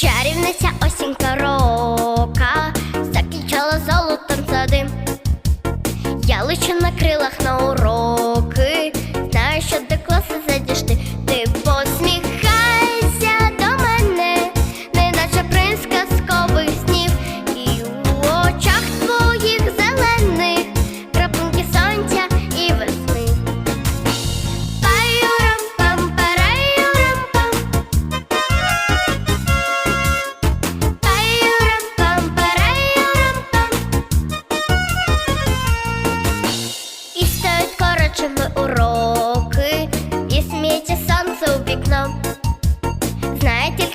Чарівниця осінька рока закінчала золотом сади, я лечу на крилах на урок. уроки и смейте солнце у окна. Знаете,